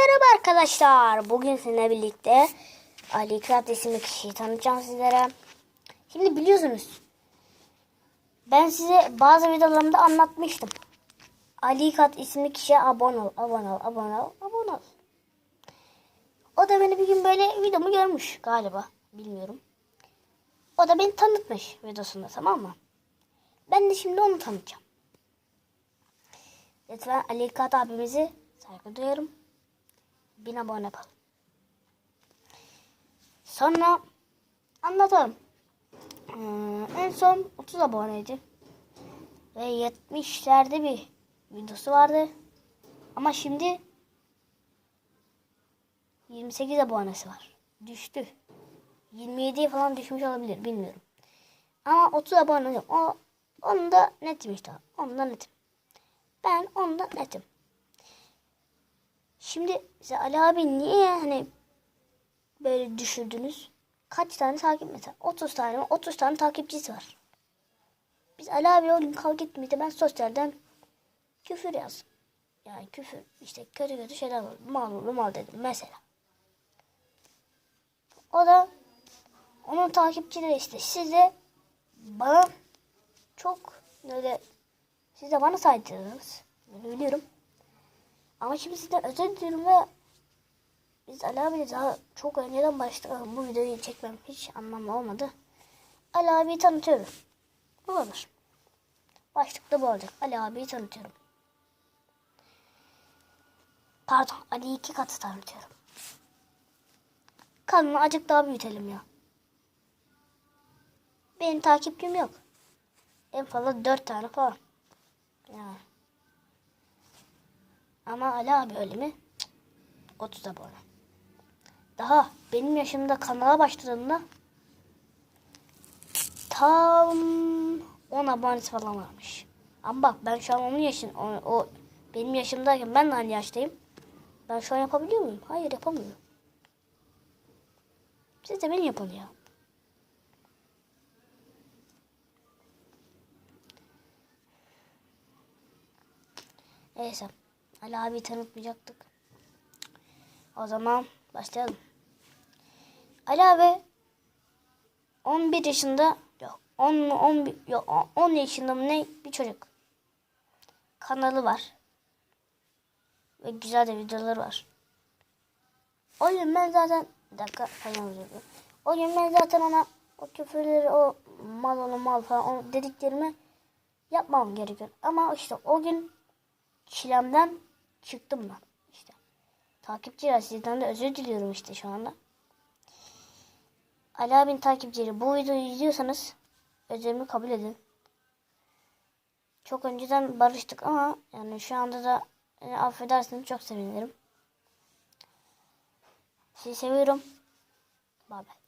merhaba arkadaşlar. Bugün sizinle birlikte Ali Kırat isimli kişiyi tanıtacağım sizlere. Şimdi biliyorsunuz. Ben size bazı videolarımda anlatmıştım. Ali Kırat isimli kişiye abone ol, abone ol, abone ol, abone ol. O da beni bir gün böyle videomu görmüş galiba. Bilmiyorum. O da beni tanıtmış videosunda tamam mı? Ben de şimdi onu tanıtacağım. Lütfen Ali Kat abimizi saygı duyuyorum. Bin abone yapalım. Sonra anlatalım. Ee, en son 30 aboneydi. Ve 70'lerde bir videosu vardı. Ama şimdi 28 abonesi var. Düştü. 27'ye falan düşmüş olabilir bilmiyorum. Ama 30 abone. O, onu da netim işte. Onu da netim. Ben ondan netim. Şimdi size Ali abi niye hani böyle düşürdünüz? Kaç tane takip mesela? 30 tane mi? 30 tane takipçisi var. Biz Ali abi o gün kavga etmeydi. Ben sosyalden küfür yazdım. Yani küfür işte kötü kötü şeyler var. Mal oğlu mal dedim mesela. O da onun takipçileri işte size bana çok böyle siz de bana saydınız. Ben biliyorum. Ama şimdi sizden özür diliyorum ve biz Ali abiyle daha çok önceden başladık. Bu videoyu çekmem hiç anlamı olmadı. Ali abiyi tanıtıyorum. Bu kadar. Başlıkta bu olacak. Ali abiyi tanıtıyorum. Pardon Ali iki katı tanıtıyorum. Kanalı acık daha büyütelim ya. Benim takipçim yok. En fazla dört tane falan. Yani. Ama Ali abi öyle mi? Cık. 30 abone. Daha benim yaşımda kanala başladığımda tam 10 abonesi falan varmış. Ama bak ben şu an onun yaşın o, o benim yaşımdayken ben de aynı yaştayım. Ben şu an yapabiliyor muyum? Hayır yapamıyorum. Siz de beni yapın ya. Neyse. Ali abi tanıtmayacaktık. O zaman başlayalım. Ali abi 11 yaşında yok 10 11 yok 10 yaşında mı ne bir çocuk. Kanalı var. Ve güzel de videoları var. O gün ben zaten bir dakika falan uzadı. O gün ben zaten ona o küfürleri o mal onu mal falan o dediklerimi yapmam gerekiyor. Ama işte o gün çilemden çıktım ben işte. Takipçiler sizden de özür diliyorum işte şu anda. Ali abinin takipçileri bu videoyu izliyorsanız özürümü kabul edin. Çok önceden barıştık ama yani şu anda da yani affedersiniz çok sevinirim. Sizi seviyorum. Bye bye.